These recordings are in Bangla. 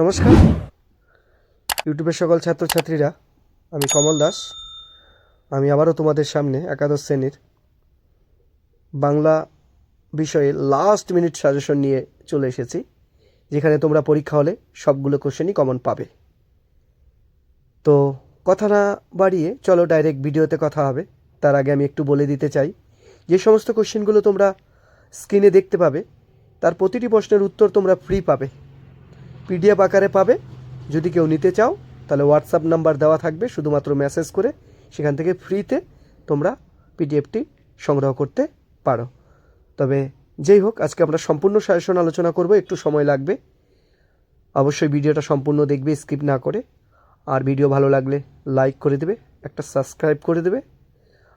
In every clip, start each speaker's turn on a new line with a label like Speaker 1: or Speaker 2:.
Speaker 1: নমস্কার। ইউটিউবের সকল ছাত্রছাত্রীরা, আমি কমল দাস। আমি আবারও তোমাদের সামনে একাদশ শ্রেণির বাংলা বিষয়ে লাস্ট মিনিট সাজেশন নিয়ে চলে এসেছি, যেখানে তোমরা পরীক্ষা হলে সবগুলো কোশ্চেনই কমন পাবে। তো কথা না বাড়িয়ে চলো ডাইরেক্ট ভিডিওতে কথা হবে। তার আগে আমি একটু বলে দিতে চাই, যে সমস্ত কোশ্চেনগুলো তোমরা স্ক্রিনে দেখতে পাবে, তার প্রতিটি প্রশ্নের উত্তর তোমরা ফ্রি পাবে। পিডিএফ আকারে পাবে। যদি কেউ নিতে চাও, তাহলে হোয়াটসঅ্যাপ নাম্বার দেওয়া থাকবে, শুধুমাত্র মেসেজ করে। সেখান থেকে ফ্রিতে তোমরা পিডিএফটি সংগ্রহ করতে পারো। তবে যেই হোক, আজকে আমরা সম্পূর্ণ সাজেশন আলোচনা করব, একটু সময় লাগবে। অবশ্যই ভিডিওটা সম্পূর্ণ দেখবে স্কিপ না করে। আর ভিডিও ভালো লাগলে লাইক করে দেবে, একটা সাবস্ক্রাইব করে দেবে।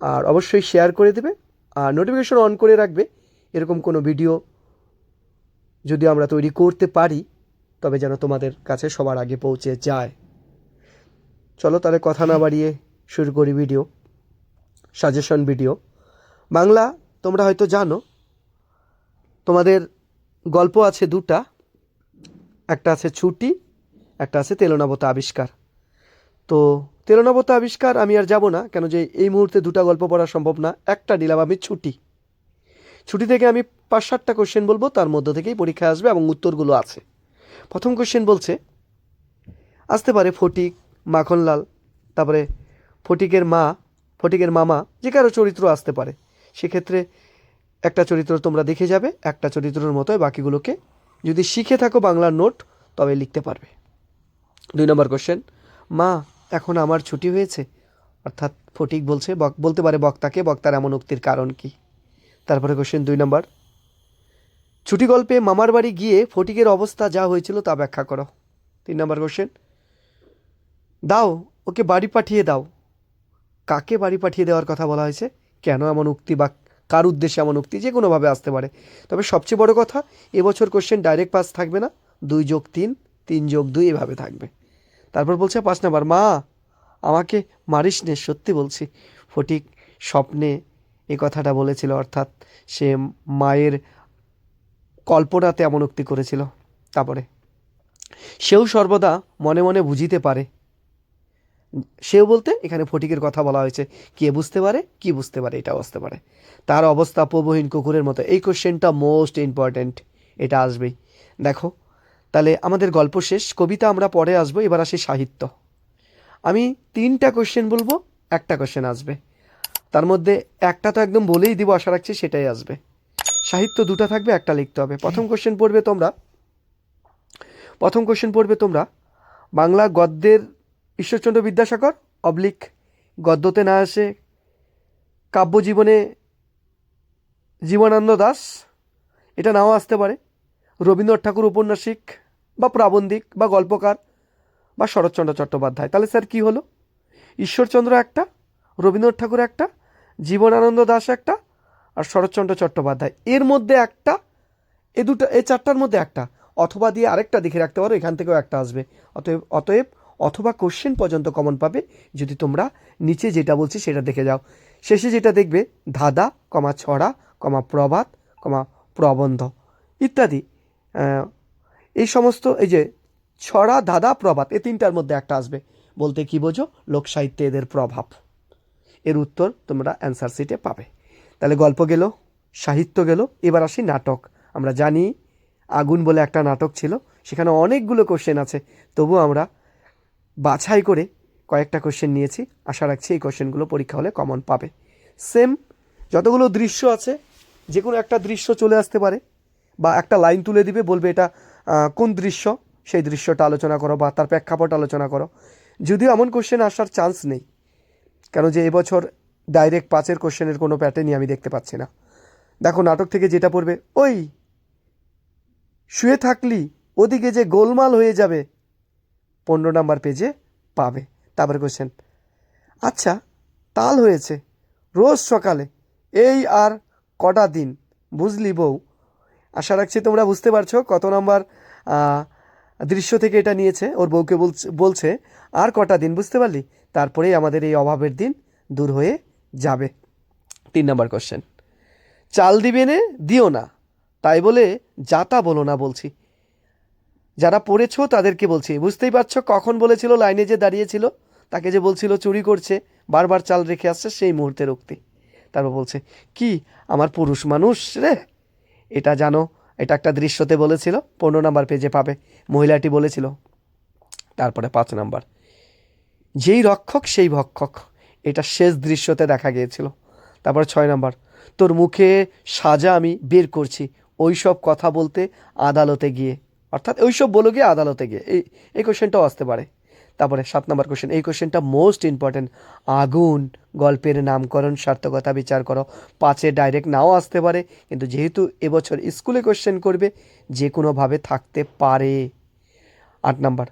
Speaker 1: আর অবশ্যই শেয়ার করে দেবে। আর নোটিফিকেশন অন করে রাখবে। এরকম কোনো ভিডিও যদি আমরা তৈরি করতে পারি তবে যেন তোমাদের কাছে সবার আগে পৌঁছে যায়। চলো তাহলে কথা না বাড়িয়ে শুরু করি ভিডিও সাজেশন ভিডিও বাংলা, তোমরা হয়তো জানো, তোমাদের গল্প আছে দুটা। একটা আছে ছুটি, একটা আছে তেলনাবত আবিষ্কার। তো তেলনাবত আবিষ্কার আমি আর যাব না, কেন যে এই মুহূর্তে দুটা গল্প পড়া সম্ভব না, একটা নিলাম আমি ছুটি। ছুটি থেকে আমি পাঁচ সাতটা কোশ্চেন বলব, তার মধ্য থেকেই পরীক্ষা আসবে এবং উত্তরগুলো আছে। প্রথম কোশ্চেন বলছে, আসতে পারে ফটিক মাখনলাল তারপরে ফটিকের মা, ফটিকের মামা, যে কারও চরিত্র আসতে পারে। সেক্ষেত্রে একটা চরিত্র তোমরা দেখে যাবে, একটা চরিত্রের মতো বাকিগুলোকে যদি শিখে থাকো বাংলার নোট, তবে লিখতে পারবে। দুই নম্বর কোশ্চেন মা, এখন আমার ছুটি হয়েছে। অর্থাৎ ফটিক বলছে বলতে পারে বক্তাকে, বক্তার এমন উক্তির কারণ কি? তারপরে কোশ্চেন দুই নম্বর ছুটি গল্পে মামার বাড়ি গিয়ে ফটিকের অবস্থা যা হয়েছিল তা ব্যাখ্যা করো। তিন নম্বর কোশ্চেন দাও, ওকে বাড়ি পাঠিয়ে দাও। কাকে বাড়ি পাঠিয়ে দেওয়ার কথা বলা হয়েছে? কেন এমন উক্তি বা কার উদ্দেশ্যে এমন উক্তি? যে কোনোভাবে আসতে পারে। তবে সবচেয়ে বড় কথা, এবছর কোশ্চেন ডাইরেক্ট পাস থাকবে না। দুই যোগ তিন তিন যোগ দুই এভাবে থাকবে। তারপর বলছে পাঁচ নাম্বার, মা, আমাকে মারিস নে, সত্যি বলছি। ফটিক স্বপ্নে এ কথাটা বলেছিল, অর্থাৎ সে মায়ের কল্পনাতে এমন উক্তি করেছিল। তারপরে, সেও সর্বদা মনে মনে বুঝিতে পারে। সেও বলতে, এখানে ফটিকের কথা বলা হয়েছে, কে বুঝতে পারে, কি বুঝতে পারে এটা বুঝতে পারে। তার অবস্থা প্রবহীন কুকুরের মতো। এই কোশ্চেনটা মোস্ট ইম্পর্ট্যান্ট এটা আসবেই। দেখো, তাহলে আমাদের গল্প শেষ, কবিতা আমরা পরে আসব, এবার আসি সাহিত্য। আমি তিনটা কোশ্চেন বলব, একটা কোশ্চেন আসবে। তার মধ্যে একটা তো একদম বলেই দিব, আশা রাখছি সেটাই আসবে। সাহিত্য দুটো থাকবে, একটা লিখতে হবে। প্রথম কোশ্চেন পড়বে তোমরা। প্রথম কোশ্চেন পড়বে তোমরা, বাংলা গদ্যের ঈশ্বরচন্দ্র বিদ্যাসাগর, অবলিক গদ্যতে না আসে, কাব্যজীবনে জীবনানন্দ দাস, এটা নাও আসতে পারে, রবীন্দ্রনাথ ঠাকুর উপন্যাসিক বা প্রাবন্ধিক বা গল্পকার বা শরৎচন্দ্র চট্টোপাধ্যায়। তাহলে স্যার কি হলো? ঈশ্বরচন্দ্র একটা, রবীন্দ্রনাথ ঠাকুর একটা, জীবনানন্দ দাস একটা আর শরৎচন্দ্র চট্টোপাধ্যায়। এর মধ্যে একটা, এ দুটো, এ চারটার মধ্যে একটা। অথবা দিয়ে আরেকটা দেখে রাখতে পারো, এখান থেকেও একটা আসবে। অতএব অতএব অথবা কোশ্চেন পর্যন্ত কমন পাবে, যদি তোমরা নিচে যেটা বলছি সেটা দেখে যাও। শেষে যেটা দেখবে, ধাঁধা, কমা ছড়া, কমা প্রবাদ, কমা প্রবন্ধ ইত্যাদি। এই সমস্ত, এই যে ছড়া, ধাঁধা, প্রবাদ এই তিনটার মধ্যে একটা আসবে। বলতে কি বোঝো? লোক সাহিত্যে এদের প্রভাব। এর উত্তর তোমরা অ্যান্সার শিটে পাবে। তাহলে গল্প গেল, সাহিত্য গেল, এবার আসি নাটক। আমরা জানি আগুন বলে একটা নাটক ছিল, সেখানে অনেকগুলো কোশ্চেন আছে। তবু আমরা বাছাই করে কয়েকটা কোশ্চেন নিয়েছি। আশা রাখছি এই কোশ্চেনগুলো পরীক্ষা হলে কমন পাবে। সেম যতগুলো দৃশ্য আছে, যে কোনো একটা দৃশ্য চলে আসতে পারে, বা একটা লাইন তুলে দিবে, বলবে এটা কোন দৃশ্য? সেই দৃশ্যটা আলোচনা করো, বা তার প্রেক্ষাপট আলোচনা করো। যদিও এমন কোশ্চেন আসার চান্স নেই, কেন যে এবছর ডাইরেক্ট পাঁচের কোশ্চেনের কোনো প্যাটার্নই আমি দেখতে পাচ্ছি না। দেখো, নাটক থেকে যেটা পড়বে, ওই, শুয়ে থাকলি, ওদিকে যে গোলমাল হয়ে যাবে। পনেরো নাম্বার পেজে পাবে। তারপরে কোশ্চেন আচ্ছা তাল হয়েছে, রোজ সকালে, এই আর কটা দিন, বুঝলি বউ? আশা রাখছি তোমরা বুঝতে পারছ কত নম্বর দৃশ্য থেকে এটা নিয়েছে। ওর বউকে বলছে, আর কটা দিন, বুঝতে পারলি? তারপরেই আমাদের এই অভাবের দিন দূর হয়ে যাবে। তিন নম্বর কোশ্চেন চাল দিবে নে, দিও না। তাই বলে যাতা বলো না বলছি। যারা পড়েছো তাদেরকে বলছি। বুঝতেই পারছ কখন বলেছিল, লাইনে যে দাঁড়িয়েছিল, তাকে যে বলছিল চুরি করছে, বারবার চাল রেখে আসছে সেই মুহূর্তে রক্তি। তারপর বলছে, কি, আমার পুরুষ মানুষ রে? এটা জানো, এটা একটা দৃশ্যতে বলেছিল, পনেরো নাম্বার পেজে পাবে, মহিলাটি বলেছিল। তারপরে পাঁচ নাম্বার। যেই রক্ষক সেই ভক্ষক। এটা শেষ দৃশ্যতে দেখা গিয়েছিল। তারপর ছয় নাম্বার, তোর মুখে সাজা আমি বের করছি। ওই সব কথা বলতে আদালতে গিয়ে। অর্থাৎ ওই সব বলো গিয়ে আদালতে গিয়ে। এই এই কোশ্চেনটাও আসতে পারে। তারপরে সাত নম্বর কোশ্চেন এই কোশ্চেনটা মোস্ট ইম্পর্ট্যান্ট আগুন, গল্পের নামকরণ, সার্থকতা বিচার করো। পাঁচে ডাইরেক্ট নাও আসতে পারে, কিন্তু যেহেতু এবছর স্কুলে কোশ্চেন করবে, যে কোনোভাবে থাকতে পারে। আট নাম্বার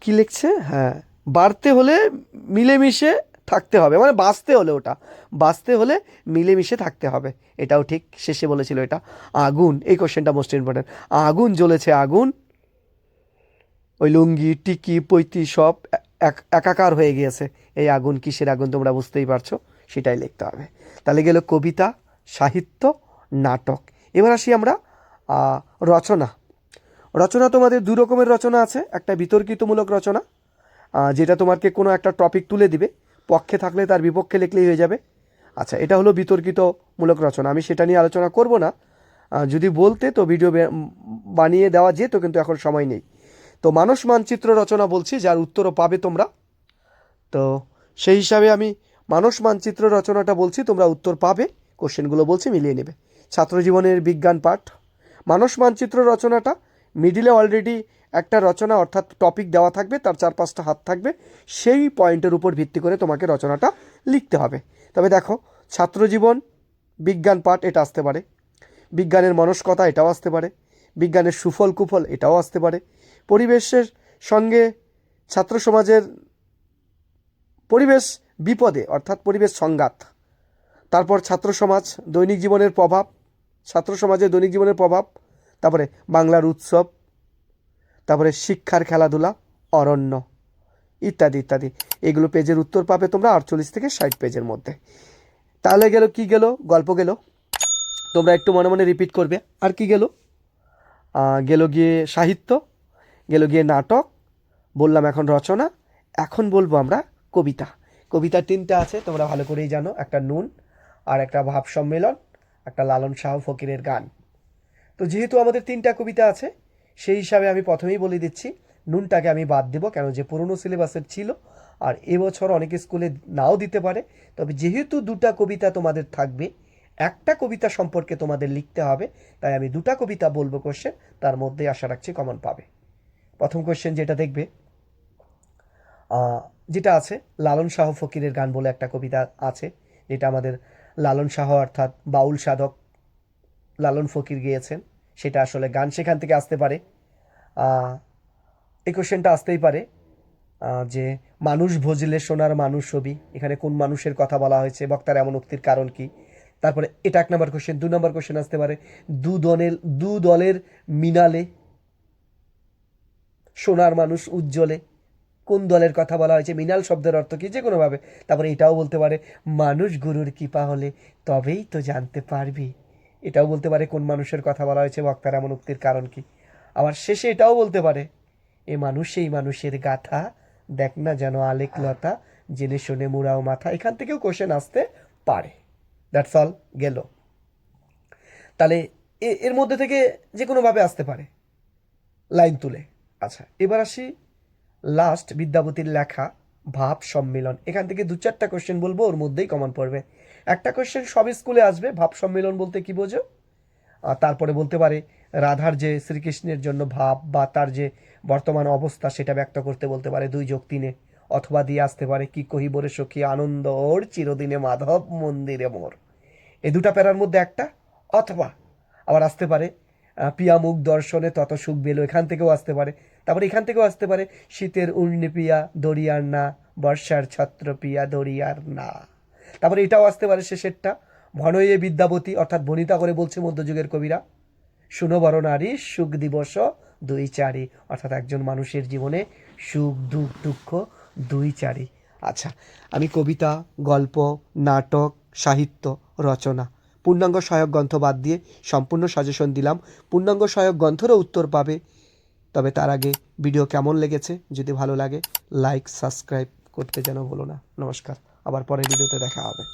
Speaker 1: কি লিখছে? হ্যাঁ। বাড়তে হলে মিলেমিশে থাকতে হবে। মানে বাঁচতে হলে ওটা। বাঁচতে হলে মিলেমিশে থাকতে হবে। এটাও ঠিক। শেষে বলেছিল এটা। আগুন। এই কোশ্চেনটা মোস্ট ইম্পর্টেন্ট আগুন জ্বলেছে, আগুন। ওই লুঙ্গি, টিকি, পৈতি সব এক- একাকার হয়ে গিয়েছে। এই আগুন কিসের আগুন তোমরা বুঝতেই পারছ? সেটাই লিখতে হবে। তাহলে গেল কবিতা, সাহিত্য, নাটক। এবার আসি আমরা রচনা। রচনা তোমাদের দু রকমের রচনা আছে, একটা বিতর্কিতমূলক রচনা যেটা তোমাকে কোনো একটা টপিক তুলে দিবে, পক্ষে থাকলে তার বিপক্ষে লিখলেই হয়ে যাবে। আচ্ছা এটা হলো বিতর্কিতমূলক রচনা, আমি সেটা নিয়ে আলোচনা করব না। যদি বলতে, তো ভিডিও বানিয়ে দেওয়া যেত, কিন্তু এখন সময় নেই। তো মানস মানচিত্র রচনা বলছি, যার উত্তরও পাবে তোমরা। তো সেই হিসাবে আমি মানস মানচিত্র রচনাটা বলছি, তোমরা উত্তর পাবে কোশ্চেনগুলো বলছি, মিলিয়ে নেবে। ছাত্রজীবনের বিজ্ঞান পাঠ। মানস মানচিত্র রচনাটা মিডিলে অলরেডি একটা রচনা অর্থাৎ টপিক দেওয়া থাকবে, তার চার পাঁচটা হাত থাকবে, সেই পয়েন্টের উপর ভিত্তি করে তোমাকে রচনাটা লিখতে হবে। তবে দেখো, ছাত্রজীবন, বিজ্ঞান পাঠ, এটা আসতে পারে। বিজ্ঞানের মনস্কতা, এটাও আসতে পারে। বিজ্ঞানের সুফল কুফল এটাও আসতে পারে। পরিবেশের সঙ্গে ছাত্র সমাজের পরিবেশ বিপদে, অর্থাৎ পরিবেশ সংঘাত। তারপর ছাত্র সমাজ দৈনিক জীবনের প্রভাব। ছাত্র সমাজের দৈনিক জীবনের প্রভাব। তারপরে বাংলার উৎসব, তারপরে শিক্ষার খেলাধুলা, অরণ্য, ইত্যাদি ইত্যাদি। এগুলো পেজের উত্তর পাবে তোমরা আটচল্লিশ থেকে ষাট পেজের মধ্যে। তাহলে গেল, কি গেল? গল্প গেল। তোমরা একটু মনে মনে রিপিট করবে। আর কি গেল? গেল গিয়ে সাহিত্য, গেল গিয়ে নাটক, বললাম এখন রচনা, এখন বলব আমরা কবিতা। কবিতা তিনটা আছে, তোমরা ভালো করেই জানো। একটা নুন, আর একটা ভাব সম্মেলন, একটা লালন শাহ ফকিরের গান। তো যেহেতু আমাদের তিনটা কবিতা আছে, সেই হিসাবে আমি প্রথমেই বলে দিচ্ছি, নুনটাকে আমি বাদ দেবো, কেন যে পুরনো সিলেবাসের ছিল, আর এবছর অনেক স্কুলে নাও দিতে পারে। তবে যেহেতু দুটা কবিতা তোমাদের থাকবে, একটা কবিতা সম্পর্কে তোমাদের লিখতে হবে, তাই আমি দুটা কবিতা বলব কোশ্চেন তার মধ্যে আশা রাখছি কমন পাবে। প্রথম কোশ্চেন যেটা দেখবে যেটা আছে, লালন শাহ ফকিরের গান বলে একটা কবিতা আছে, যেটা আমাদের লালন শাহ অর্থাৎ বাউল সাধক লালন ফকির গিয়েছেন। সেটা আসলে গান সেখান থেকে আসতে পারে। এই কোশ্চেনটা আসতেই পারে। যে মানুষ ভজলে সোনার মানুষ ছবি, এখানে কোন মানুষের কথা বলা হয়েছে, বক্তার এমন উক্তির কারণ কি? তারপরে এটা এক নম্বর কোশ্চেন দু নম্বর কোশ্চেন আসতে পারে। দু দলের দু দলের মিনালে সোনার মানুষ উজ্জ্বলে, কোন দলের কথা বলা হয়েছে? মিনাল শব্দের অর্থ কি? যে কোনোভাবে। তারপরে এটাও বলতে পারে, মানুষ গুরুর কৃপা হলে তবেই তো জানতে পারবি। এটাও বলতে পারে কোন মানুষের কথা বলা হয়েছে, বক্তার এমন উক্তির কারণ কি? আবার শেষে এটাও বলতে পারে, এ মানুষ, সেই মানুষের গাথা, দেখ না যেন আলেক লতা, জেনে শুনে মুড়াও মাথা, এখান থেকেও কোশ্চেন আসতে পারে। দ্যাটস অল গেল। তাহলে এর মধ্যে থেকে যে কোনোভাবে আসতে পারে, লাইন তুলে। আচ্ছা এবার আসি লাস্ট বিদ্যাপতির লেখা ভাব সম্মেলন। এখান থেকে দু চারটা কোশ্চেন বলব, ওর মধ্যেই কমন পড়বে। একটা কোয়েশ্চেন সব স্কুলে আসবে ভাব সম্মেলন বলতে কি বোঝো? আর তারপরে বলতে পারে রাধার যে শ্রীকৃষ্ণের জন্য ভাব বা তার যে বর্তমান অবস্থা সেটা ব্যক্ত করতে বলতে পারে দুই যোগ তিনে অথবা দিয়ে আসতে পারে কি কহিবরে সখী আনন্দ ওর চিরদিনে মাধব মন্দিরে মোর। এই দুটা প্যারার মধ্যে একটা অথবা আবার আসতে পারে আহ, পিয়া মুখ দর্শনে তত সুখ বেলো এখান থেকেও আসতে পারে। তারপরে এখান থেকেও আসতে পারে শীতের উর্ণি পিয়া দরিয়ার না বর্ষার ছত্র পিয়া দরিয়ার না। তারপরে এটাও আসতে পারে শেষেরটা। ভনয়ে বিদ্যাপতি অর্থাৎ বনিতা করে বলছে মধ্যযুগের কবিরা, শুনো নারী, সুখ দিবস দুই চারি। অর্থাৎ একজন মানুষের জীবনে সুখ, দুঃখ দুঃখ দুই চারি। আচ্ছা আমি কবিতা, গল্প, নাটক, সাহিত্য, রচনা, পূর্ণাঙ্গ সহায়ক গ্রন্থ বাদ দিয়ে সম্পূর্ণ সাজেশন দিলাম। পূর্ণাঙ্গ সহায়ক গ্রন্থেরও উত্তর পাবে। তবে তার আগে ভিডিও কেমন লেগেছে, যদি ভালো লাগে, লাইক, সাবস্ক্রাইব করতে যেন বলো না। নমস্কার। আবার পরের ভিডিওতে দেখা হবে।